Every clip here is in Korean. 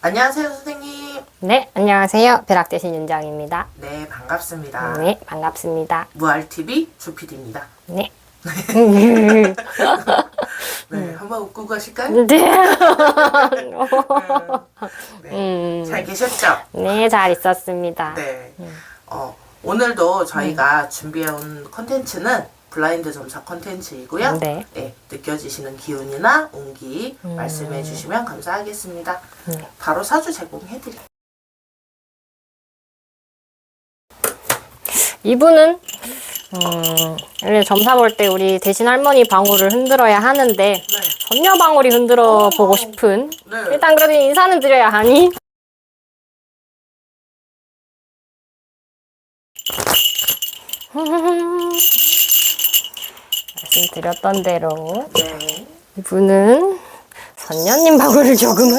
안녕하세요, 선생님. 네, 안녕하세요. 벼락 대신 윤장입니다. 네, 반갑습니다. 네, 반갑습니다. 무알TV 주PD입니다. 네. 네, 한번 웃고 가실까요? 네. 네. 음, 잘 계셨죠? 네, 잘 있었습니다. 네. 어, 오늘도 저희가 음. 준비해온 컨텐츠는 블라인드 점사 컨텐츠이고요. 네. 느껴지시는 기운이나 운기 음. 말씀해 주시면 감사하겠습니다. 네. 바로 사주 제공해 드릴게요. 이분은 음, 원래 점사 볼 때 우리 대신 할머니 방울을 흔들어야 하는데 네. 선녀 방울이 흔들어 보고 싶은 네. 일단 그래도 인사는 드려야 하니 말씀드렸던 대로 네. 이분은 선녀님 방울을 조금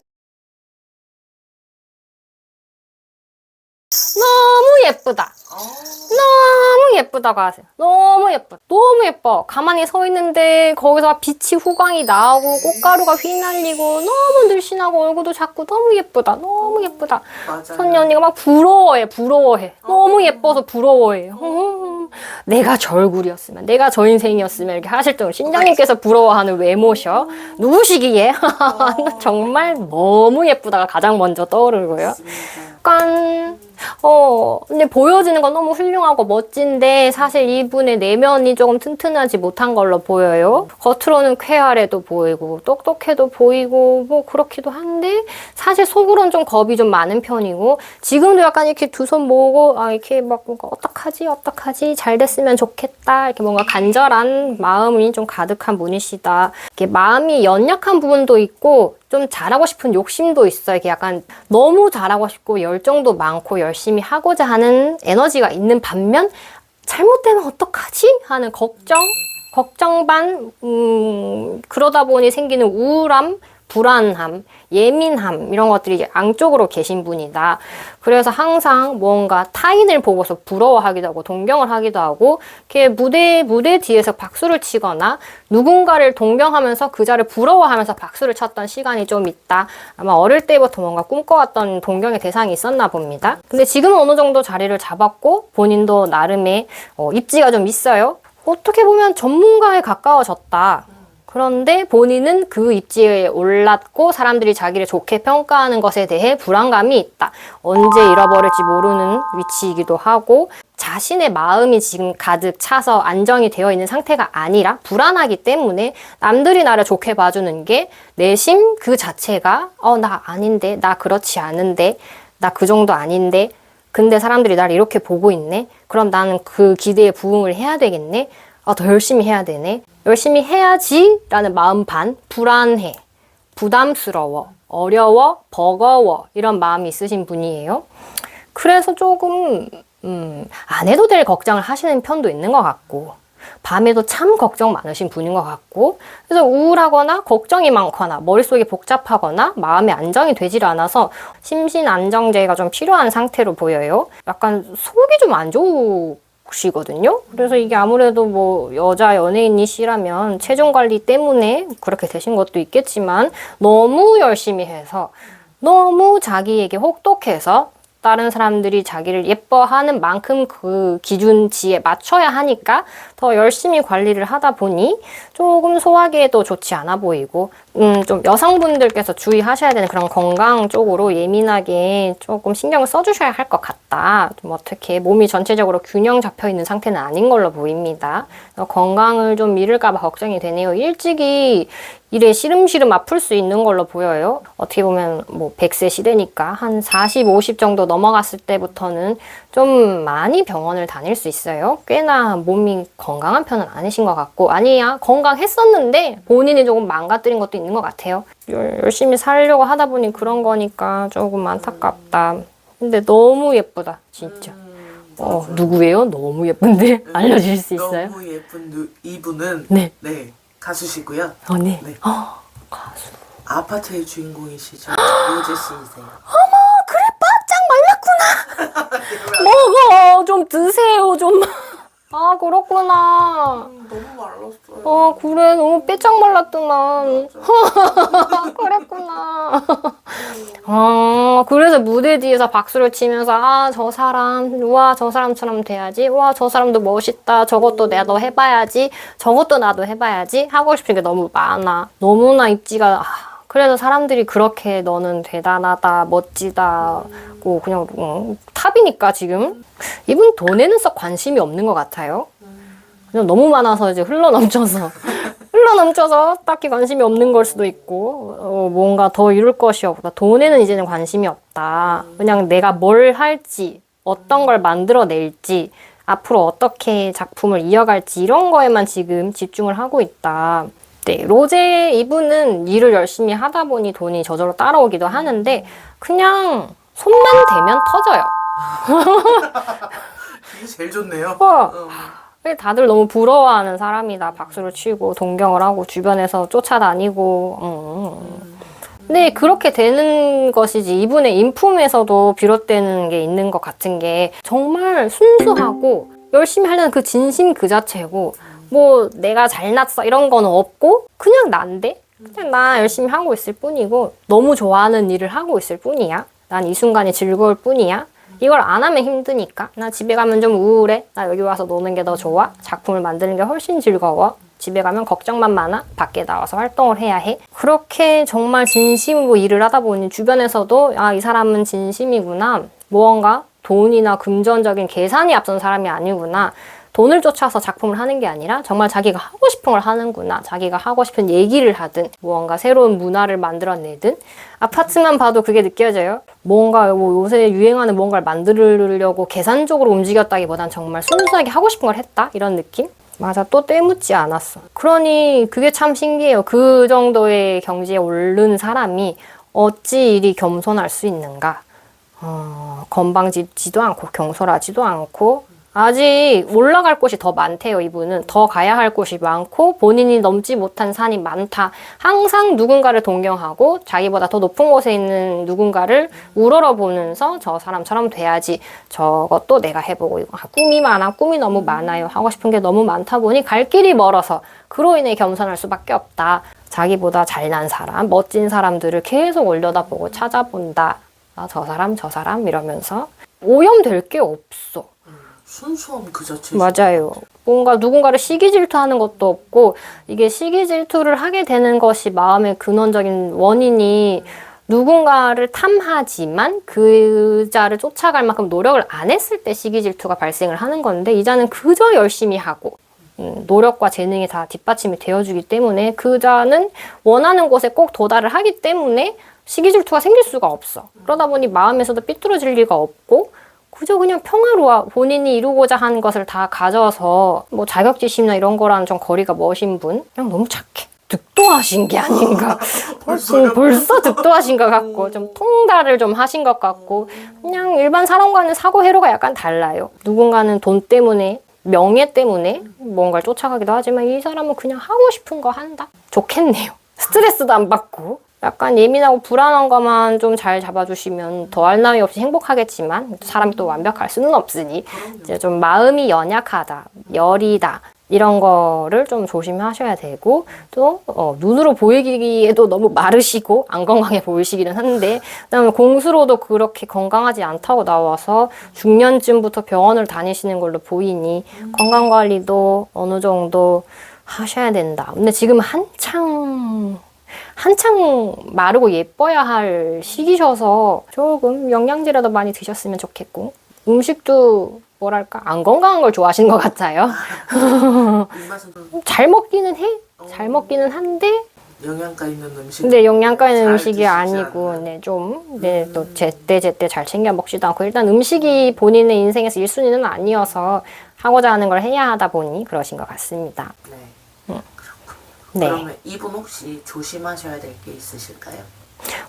너무 예쁘다. 어, 너무 예쁘다고 하세요. 너무 예뻐. 너무 예뻐. 가만히 서 있는데 거기서 빛이 후광이 나오고 꽃가루가 휘날리고 너무 늘씬하고 얼굴도 작고 너무 예쁘다. 너무 예쁘다. 맞아요. 선녀 언니가 막 부러워해. 부러워해. 너무 예뻐서 부러워해요. 음, 내가 저 얼굴이었으면, 내가 저 인생이었으면 이렇게 하실 정도로 신장님께서 부러워하는 외모셔. 누구시기에? 정말 너무 예쁘다가 가장 먼저 떠오르고요. 약간 어 근데 보여지는 건 너무 훌륭하고 멋진데 사실 이분의 내면이 조금 튼튼하지 못한 걸로 보여요. 겉으로는 쾌활해도 보이고 똑똑해도 보이고 뭐 그렇기도 한데 사실 속으로는 좀 겁이 좀 많은 편이고 지금도 약간 이렇게 두 손 모으고 아 이렇게 막 뭔가 어떡하지 어떡하지 잘 됐으면 좋겠다 이렇게 뭔가 간절한 마음이 좀 가득한 분이시다. 이렇게 마음이 연약한 부분도 있고 좀 잘하고 싶은 욕심도 있어요. 이게 약간 너무 잘하고 싶고 열정도 많고 열 심히 하고자 하는 에너지가 있는 반면 잘못되면 어떡하지? 하는 걱정, 걱정 반, 음, 그러다 보니 생기는 우울함, 불안함, 예민함, 이런 것들이 양쪽으로 계신 분이다. 그래서 항상 뭔가 타인을 보고서 부러워하기도 하고, 동경을 하기도 하고, 이렇게 무대, 무대 뒤에서 박수를 치거나, 누군가를 동경하면서 그 자를 부러워하면서 박수를 쳤던 시간이 좀 있다. 아마 어릴 때부터 뭔가 꿈꿔왔던 동경의 대상이 있었나 봅니다. 근데 지금은 어느 정도 자리를 잡았고, 본인도 나름의 어, 입지가 좀 있어요. 어떻게 보면 전문가에 가까워졌다. 그런데 본인은 그 입지에 올랐고 사람들이 자기를 좋게 평가하는 것에 대해 불안감이 있다. 언제 잃어버릴지 모르는 위치이기도 하고 자신의 마음이 지금 가득 차서 안정이 되어 있는 상태가 아니라 불안하기 때문에 남들이 나를 좋게 봐주는 게 내심 그 자체가 어, 나 아닌데, 나 그렇지 않은데, 나 그 정도 아닌데, 근데 사람들이 나를 이렇게 보고 있네? 그럼 나는 그 기대에 부응을 해야 되겠네? 아, 더 열심히 해야 되네? 열심히 해야지 라는 마음 반, 불안해, 부담스러워, 어려워, 버거워 이런 마음이 있으신 분이에요. 그래서 조금 음, 안 해도 될 걱정을 하시는 편도 있는 것 같고 밤에도 참 걱정 많으신 분인 것 같고 그래서 우울하거나 걱정이 많거나 머릿속이 복잡하거나 마음의 안정이 되질 않아서 심신 안정제가 좀 필요한 상태로 보여요. 약간 속이 좀 안 좋으 시거든요. 그래서 이게 아무래도 뭐 여자 연예인이시라면 체중 관리 때문에 그렇게 되신 것도 있겠지만 너무 열심히 해서 너무 자기에게 혹독해서 다른 사람들이 자기를 예뻐하는 만큼 그 기준치에 맞춰야 하니까 더 열심히 관리를 하다 보니 조금 소화기에도 좋지 않아 보이고, 음, 좀 여성분들께서 주의하셔야 되는 그런 건강 쪽으로 예민하게 조금 신경을 써주셔야 할 것 같다. 좀 어떻게 몸이 전체적으로 균형 잡혀 있는 상태는 아닌 걸로 보입니다. 건강을 좀 잃을까봐 걱정이 되네요. 일찍이 일에 시름시름 아플 수 있는 걸로 보여요. 어떻게 보면 뭐 100세 시대니까 한 40, 50 정도 넘어갔을 때부터는 좀 많이 병원을 다닐 수 있어요. 꽤나 몸이 건강한 편은 아니신 것 같고 아니야 건강했었는데 본인이 조금 망가뜨린 것도 있는 것 같아요. 열- 열심히 살려고 하다 보니 그런 거니까 조금 안타깝다. 근데 너무 예쁘다 진짜. 어 누구예요? 너무 예쁜데 알려주실 수 있어요? 너무 예쁜 누, 이분은 네. 네, 가수시고요. 어, 네. 네. 어, 가수. 아파트의 주인공이시죠. 바짝 말랐구나. 먹어 좀 드세요 좀. 아, 그렇구나. 음, 너무 말랐어요. 어, 그래. 너무 빼짝 말랐더만. 그랬구나. 아, 그래서 무대 뒤에서 박수를 치면서, 아, 저 사람, 와, 저 사람처럼 돼야지. 와, 저 사람도 멋있다. 저것도 나도 해봐야지. 저것도 나도 해봐야지. 하고 싶은 게 너무 많아. 너무나 입지가, 아, 그래서 사람들이 그렇게 너는 대단하다, 멋지다 고 그냥 음, 탑이니까 지금. 이분 돈에는 썩 관심이 없는 것 같아요. 그냥 너무 많아서 이제 흘러 넘쳐서 흘러 넘쳐서 딱히 관심이 없는 걸 수도 있고 어, 뭔가 더 이룰 것이 없다. 돈에는 이제는 관심이 없다. 그냥 내가 뭘 할지 어떤 걸 만들어낼지 앞으로 어떻게 작품을 이어갈지 이런 거에만 지금 집중을 하고 있다. 네, 로제 이분은 일을 열심히 하다 보니 돈이 저절로 따라오기도 하는데 그냥 손만 대면 터져요. 이게 제일 좋네요. 어, 음. 다들 너무 부러워하는 사람이다. 박수를 치고 동경을 하고 주변에서 쫓아다니고. 음. 근데 그렇게 되는 것이지 이분의 인품에서도 비롯되는 게 있는 것 같은 게 정말 순수하고 열심히 하려는 그 진심 그 자체고 뭐 내가 잘났어 이런 거는 없고 그냥 난데 그냥 나 열심히 하고 있을 뿐이고 너무 좋아하는 일을 하고 있을 뿐이야. 난 이 순간이 즐거울 뿐이야. 이걸 안 하면 힘드니까. 나 집에 가면 좀 우울해. 나 여기 와서 노는 게 더 좋아. 작품을 만드는 게 훨씬 즐거워. 집에 가면 걱정만 많아. 밖에 나와서 활동을 해야 해. 그렇게 정말 진심으로 일을 하다 보니 주변에서도 아, 이 사람은 진심이구나. 무언가 돈이나 금전적인 계산이 앞선 사람이 아니구나. 돈을 쫓아서 작품을 하는 게 아니라 정말 자기가 하고 싶은 걸 하는구나. 자기가 하고 싶은 얘기를 하든 무언가 새로운 문화를 만들어내든 아파트만 봐도 그게 느껴져요. 뭔가 뭐 요새 유행하는 뭔가를 만들려고 계산적으로 움직였다기보단 정말 순수하게 하고 싶은 걸 했다 이런 느낌? 맞아 또 때묻지 않았어. 그러니 그게 참 신기해요. 그 정도의 경지에 오른 사람이 어찌 이리 겸손할 수 있는가? 어, 건방지지도 않고 경솔하지도 않고 아직 올라갈 곳이 더 많대요, 이분은. 더 가야 할 곳이 많고 본인이 넘지 못한 산이 많다. 항상 누군가를 동경하고 자기보다 더 높은 곳에 있는 누군가를 우러러 보면서 저 사람처럼 돼야지. 저것도 내가 해보고 이거 아, 꿈이 많아, 꿈이 너무 많아요. 하고 싶은 게 너무 많다 보니 갈 길이 멀어서 그로 인해 겸손할 수밖에 없다. 자기보다 잘난 사람, 멋진 사람들을 계속 올려다보고 찾아본다. 아, 저 사람, 저 사람 이러면서 오염될 게 없어. 순수함 그 자체. 맞아요. 뭔가 누군가를 시기 질투하는 것도 없고 이게 시기 질투를 하게 되는 것이 마음의 근원적인 원인이 누군가를 탐하지만 그 자를 쫓아갈 만큼 노력을 안 했을 때 시기 질투가 발생을 하는 건데 이 자는 그저 열심히 하고 음, 노력과 재능이 다 뒷받침이 되어주기 때문에 그 자는 원하는 곳에 꼭 도달을 하기 때문에 시기 질투가 생길 수가 없어. 그러다 보니 마음에서도 삐뚤어질 리가 없고 그저 그냥 평화로워. 본인이 이루고자 하는 것을 다 가져서 뭐 자격지심이나 이런 거랑 좀 거리가 먼신 분? 그냥 너무 착해. 득도하신 게 아닌가. 벌써요? 벌써 득도하신 것 같고 좀 통달을 좀 하신 것 같고 그냥 일반 사람과는 사고 회로가 약간 달라요. 누군가는 돈 때문에 명예 때문에 뭔가를 쫓아가기도 하지만 이 사람은 그냥 하고 싶은 거 한다. 좋겠네요. 스트레스도 안 받고 약간 예민하고 불안한 것만 좀 잘 잡아주시면 더할 나위 없이 행복하겠지만 사람이 또 완벽할 수는 없으니 이제 좀 마음이 연약하다, 열이다 이런 거를 좀 조심하셔야 되고 또 어, 눈으로 보이기에도 너무 마르시고 안 건강해 보이시기는 한데 그다음에 공수로도 그렇게 건강하지 않다고 나와서 중년쯤부터 병원을 다니시는 걸로 보이니 건강 관리도 어느 정도 하셔야 된다. 근데 지금 한창 한창 마르고 예뻐야 할 시기셔서 조금 영양제라도 많이 드셨으면 좋겠고 음식도 뭐랄까 안 건강한 걸 좋아하시는 것 같아요. 입맛은 좀 잘 먹기는 해. 잘 먹기는 한데 영양가 있는 음식. 근데 영양가 있는 잘 음식이 드시지 아니고 않나. 네, 좀 네, 또 제때 제때 잘 챙겨 먹지도 않고 일단 음식이 본인의 인생에서 1순위는 아니어서 하고자 하는 걸 해야 하다 보니 그러신 것 같습니다. 네. 네. 그러면 이분 혹시 조심하셔야 될 게 있으실까요?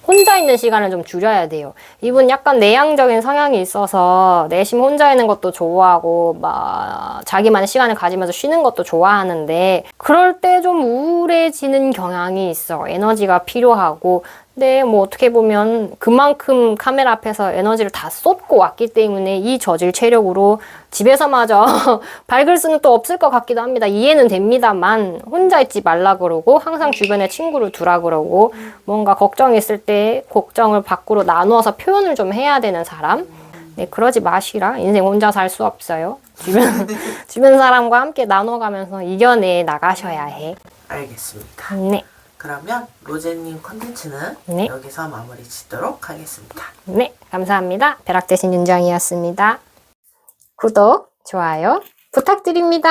혼자 있는 시간을 좀 줄여야 돼요. 이분 약간 내향적인 성향이 있어서 내심 혼자 있는 것도 좋아하고 막 자기만의 시간을 가지면서 쉬는 것도 좋아하는데 그럴 때 좀 우울해지는 경향이 있어. 에너지가 필요하고 근데 뭐 어떻게 보면 그만큼 카메라 앞에서 에너지를 다 쏟고 왔기 때문에 이 저질 체력으로 집에서마저 밝을 수는 또 없을 것 같기도 합니다. 이해는 됩니다만 혼자 있지 말라 그러고 항상 주변에 친구를 두라 그러고 뭔가 걱정 있을 때 걱정을 밖으로 나누어서 표현을 좀 해야 되는 사람. 네, 그러지 마시라. 인생 혼자 살 수 없어요. 주변 주변 사람과 함께 나눠가면서 이겨내 나가셔야 해. 알겠습니다. 네. 그러면 로제님 컨텐츠는 네. 여기서 마무리 짓도록 하겠습니다. 네, 감사합니다. 벼락 대신 윤정이었습니다. 구독, 좋아요 부탁드립니다.